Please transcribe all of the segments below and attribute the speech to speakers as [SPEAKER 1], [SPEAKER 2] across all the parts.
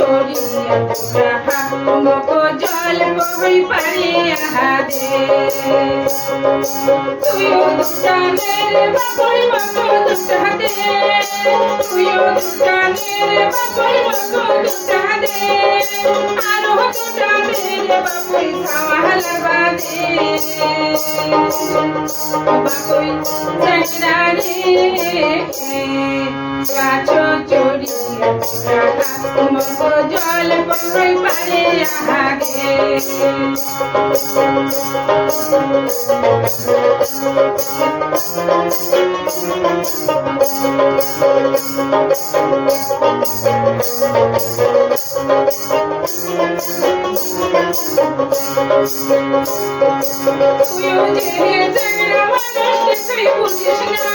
[SPEAKER 1] চড়িয়া বেটা মুখ জল পহই পারে আহারে তুইও দুটানের বাপই বাপ দুটানে তুইও দুটানের বাপই বাপ দুটানে আরও দুটানের বাপই সাওয়াল বাদে বাপই চাইরারে গাছ চড়ি মুখ জল পড়ই পারে আহারে তুইও যে জানা মানুষ তুই বুঝিস না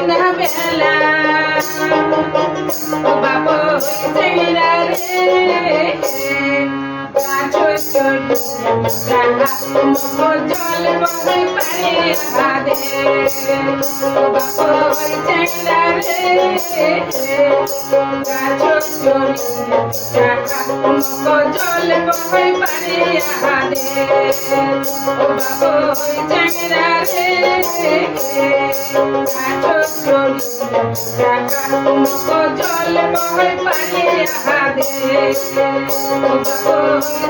[SPEAKER 1] আসঙ্গে সন্ধ্যাবেলা ও বাবা চেহারা রে গাছ চড়ি জল বহে পারে আদে ও বাবা চেহারা রে গাছ চড়ি জল বহে পারে আদে ও জল বহে পারে আহাদে ও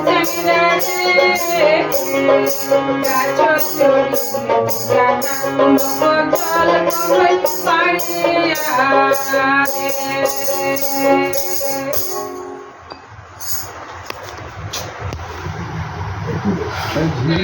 [SPEAKER 1] জামিরা রে গাছ চড়ি জল বহে পারে আহাদে Baju.